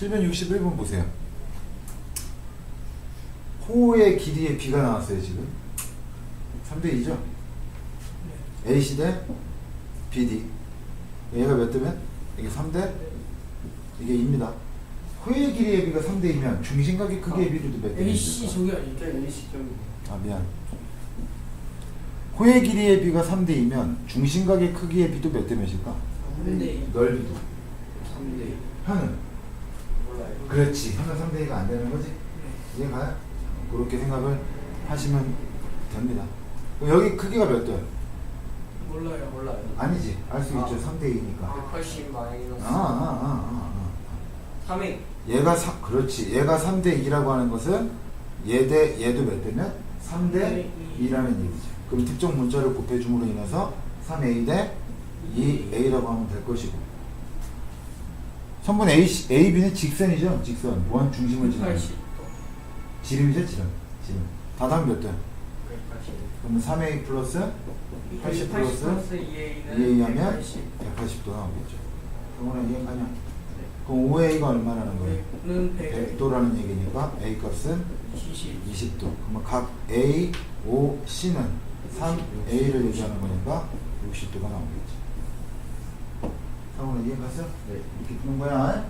761번 보세요. 호의 길이의 b가 나왔어요, 지금. 3대 2죠? AC 대 BD. 얘가 몇 대면? 이게 3대? 이게 2입니다. 호의 길이의 b가 3대 2면 중심각의 크기의 비도 몇 대? AC 저기 아니죠? 일단 일시적이고 아 미안. 호의 길이의 비가 3대 2면 중심각의 크기의 비도 몇 대 몇일까? 3대 넓이도. 3대 현은? 그렇지. 현은 3대 2가 안 되는 거지? 이해가요? 그렇게 생각을 하시면 됩니다. 여기 크기가 몇 대? 몰라요. 몰라요 아니지. 알 수 아. 있죠. 3대 2니까. 180 마이너스 아, 아, 아, 아, 3행 아. 얘가 3, 그렇지. 얘가 3대 2라고 하는 것은 얘 대 얘도 몇 대면? 3대 2라는 얘기죠. 그럼 특정 문자를 곱해줌으로 인해서 3a 대 2a라고 하면 될 것이고. 선분 A, A, B는 직선이죠. 직선. 원 중심을 지나는. 80. 지름이죠, 지름. 지름. 다다음 몇 대? 180 그러면 3a 플러스 80 플러스 2A는 2a 하면 180. 180도 나오겠죠. 그러면 이해가냐? 그럼 5a가 얼마라는 거예요? 는 100. 100도라는 얘기니까 a 값은 20. 20도. 그러면 각 a, o, c는 3a를 얘기하는 거니까 60도가 나오겠죠. 상호는 이해갔어? 네 이렇게 푸는 거야.